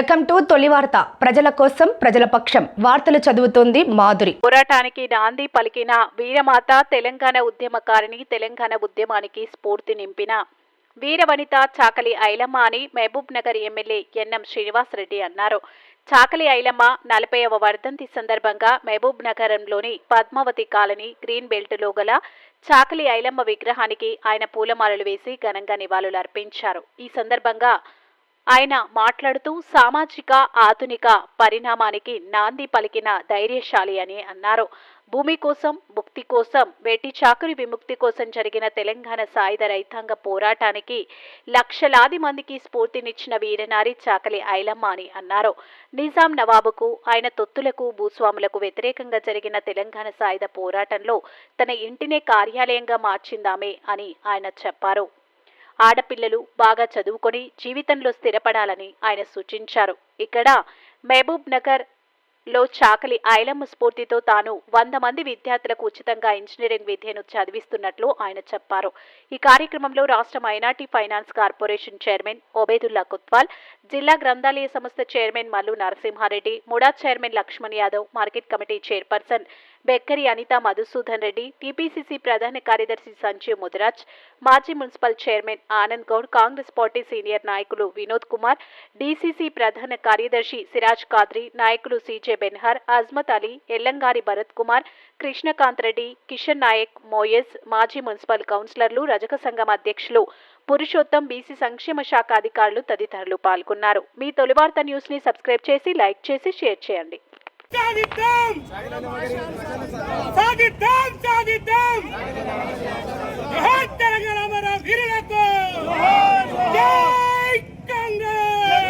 Welcome to తొలి వార్త. ప్రజల కోసం ప్రజల పక్షం. వార్తలు చదువుతోంది మాధురి. పోరాటానికి నాంది పలికిన వీరమాత తెలంగాణ ఉద్యమకారిణి తెలంగాణ ఉద్యమానికి స్ఫూర్తి నింపిన వీరవనిత చాకలి ఐలమ్మ అని Mahabubnagar MLA N M Srinivasa Reddy అన్నారు. చాకలి ఐలమ్మ నలభైవ వర్ధంతి సందర్భంగా మహబూబ్ నగరంలోని పద్మావతి కాలనీ గ్రీన్ బెల్ట్లో గల చాకలి ఐలమ్మ విగ్రహానికి ఆయన పూలమాలలు వేసి ఘనంగా నివాళులు అర్పించారు ఈ సందర్భంగా ఆయన మాట్లాడుతూ సామాజిక ఆధునిక పరిణామానికి నాంది పలికిన ధైర్యశాలి అని అన్నారు. భూమి కోసం ముక్తి కోసం వేటి చాకురి విముక్తి కోసం జరిగిన తెలంగాణ సాయుధ రైతాంగ పోరాటానికి లక్షలాది మందికి స్ఫూర్తినిచ్చిన వీరనారి చాకలి ఐలమ్మ అని అన్నారు. నిజాం నవాబుకు ఆయన తొత్తులకు భూస్వాములకు వ్యతిరేకంగా జరిగిన తెలంగాణ సాయుధ పోరాటంలో తన ఇంటినే కార్యాలయంగా మార్చిందామే అని ఆయన చెప్పారు. ఆడపిల్లలు బాగా చదువుకొని జీవితంలో స్థిరపడాలని ఆయన సూచించారు. ఇక్కడ మహబూబ్ నగర్లో చాకలి ఐలమ్మ స్ఫూర్తితో తాను వంద మంది విద్యార్థులకు ఉచితంగా ఇంజనీరింగ్ విద్యను చదివిస్తున్నట్లు ఆయన చెప్పారు. ఈ కార్యక్రమంలో రాష్ట్ర minority finance corporation chairman Obedullah Kutwal జిల్లా గ్రంథాలయ సంస్థ chairman Mallu Narasimha Reddy MUDA chairman Laxman Yadav market committee chairperson Bekkari Anitha Madhusudan Reddy TPCC ప్రధాన కార్యదర్శి సంజీవ్ ముదిరాజ్ మాజీ municipal chairman Anand Goud Congress party senior నాయకులు వినోద్ కుమార్ డీసీసీ ప్రధాన కార్యదర్శి సిరాజ్ కాద్రి నాయకులు సీజే బెన్హర్ అజ్మత్ అలీ ఎల్లంగారి భరత్ కుమార్ కృష్ణకాంత్ రెడ్డి కిషన్ నాయక్ మోయస్ మాజీ మున్సిపల్ కౌన్సిలర్లు రజక సంఘం అధ్యక్షులు పురుషోత్తం బీసీ సంక్షేమ శాఖ అధికారులు తదితరులు పాల్గొన్నారు. మీ తొలివార్త న్యూస్ని సబ్స్క్రైబ్ చేసి లైక్ చేసి షేర్ చేయండి. సాధిద్దాం సాధిద్దాం సాధిద్దాం తెలంగాణ మన వీరులకు జై కాంగ్రెస్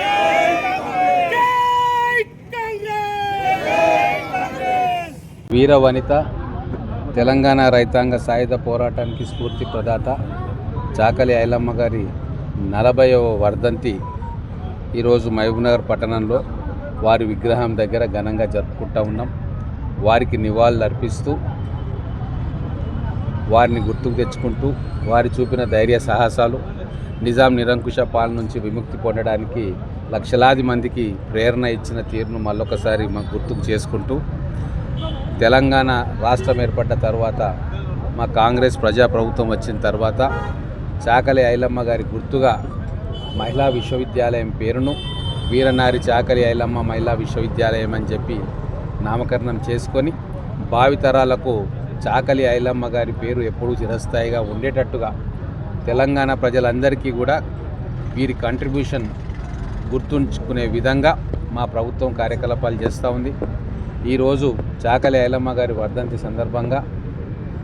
వీర వనిత తెలంగాణ రైతాంగ సాయుధ పోరాటానికి స్ఫూర్తి ప్రదాత చాకలి ఐలమ్మ గారి నలభైవ వర్ధంతి ఈరోజు మహబూబ్నగర్ పట్టణంలో వారి విగ్రహం దగ్గర ఘనంగా జరుపుకుంటూ ఉన్నాం. వారికి నివాళులు అర్పిస్తూ వారిని గుర్తుకు తెచ్చుకుంటూ వారి చూపిన ధైర్య సాహసాలు నిజాం నిరంకుశ పాలన నుంచి విముక్తి పొందడానికి లక్షలాది మందికి ప్రేరణ ఇచ్చిన తీరును మళ్ళొకసారి మా గుర్తుకు చేసుకుంటూ తెలంగాణ రాష్ట్రం ఏర్పడ్డ తర్వాత మా కాంగ్రెస్ ప్రజాప్రభుత్వం వచ్చిన తర్వాత చాకలి ఐలమ్మ గారి గుర్తుగా మహిళా విశ్వవిద్యాలయం పేరును వీరనారి చాకలి ఐలమ్మ మహిళా విశ్వవిద్యాలయం అని చెప్పి నామకరణం చేసుకొని భావితరాలకు చాకలి ఐలమ్మ గారి పేరు ఎప్పుడూ చిరస్థాయిగా ఉండేటట్టుగా తెలంగాణ ప్రజలందరికీ కూడా వీరి కంట్రిబ్యూషన్ గుర్తుంచుకునే విధంగా మా ప్రభుత్వం కార్యకలాపాలు చేస్తూ ఉంది. ఈరోజు చాకలి ఐలమ్మ గారి వర్ధంతి సందర్భంగా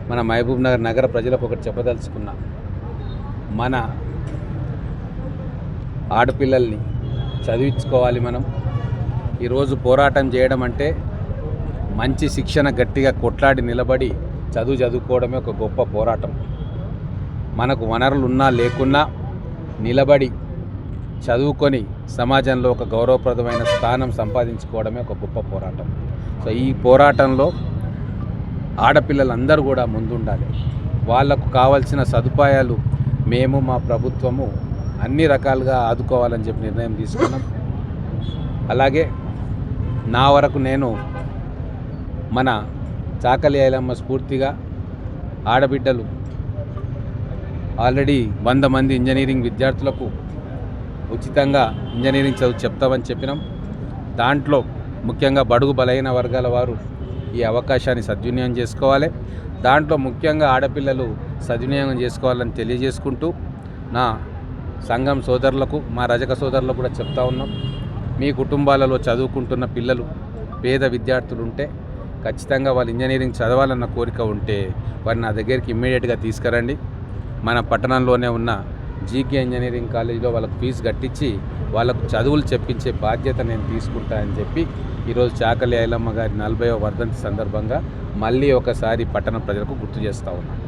మన మహబూబ్ నగర్ నగర ప్రజలకు ఒకటి చెప్పదలుచుకున్నా. మన ఆడపిల్లల్ని చదివించుకోవాలి మనం. ఈరోజు పోరాటం చేయడం అంటే మంచి శిక్షణ గట్టిగా కొట్లాడి నిలబడి చదువు చదువుకోవడమే ఒక గొప్ప పోరాటం. మనకు వనరులు ఉన్నా లేకున్నా నిలబడి చదువుకొని సమాజంలో ఒక గౌరవప్రదమైన స్థానం సంపాదించుకోవడమే ఒక గొప్ప పోరాటం. సో ఈ పోరాటంలో ఆడపిల్లలందరూ కూడా ముందుండాలి. వాళ్ళకు కావాల్సిన సదుపాయాలు మేము మా ప్రభుత్వము అన్ని రకాలుగా ఆదుకోవాలని చెప్పి నిర్ణయం తీసుకున్నాం. అలాగే నా వరకు నేను మన చాకలి ఐలమ్మ స్ఫూర్తిగా ఆడబిడ్డలు ఆల్రెడీ వంద మంది ఇంజనీరింగ్ విద్యార్థులకు ఉచితంగా ఇంజనీరింగ్ చదువు చెప్తామని చెప్పినాం. దాంట్లో ముఖ్యంగా బడుగు బలైన వర్గాల వారు ఈ అవకాశాన్ని సద్వినియోగం చేసుకోవాలి. దాంట్లో ముఖ్యంగా ఆడపిల్లలు సద్వినియోగం చేసుకోవాలని తెలియజేసుకుంటూ నా సంఘం సోదరులకు మా రజక సోదరులకు కూడా చెప్తా ఉన్నాం. మీ కుటుంబాలలో చదువుకుంటున్న పిల్లలు పేద విద్యార్థులు ఉంటే ఖచ్చితంగా వాళ్ళు ఇంజనీరింగ్ చదవాలన్న కోరిక ఉంటే వారిని నా దగ్గరికి ఇమ్మీడియట్గా తీసుకురండి. మన పట్టణంలోనే ఉన్న జీకే ఇంజనీరింగ్ కాలేజీలో వాళ్ళకు ఫీజు కట్టించి వాళ్ళకు చదువులు చెప్పించే బాధ్యత నేను తీసుకుంటా అని చెప్పి ఈరోజు చాకలి ఐలమ్మ గారి నలభైవ వర్ధంతి సందర్భంగా మళ్ళీ ఒకసారి పట్టణ ప్రజలకు గుర్తు చేస్తూ ఉన్నాను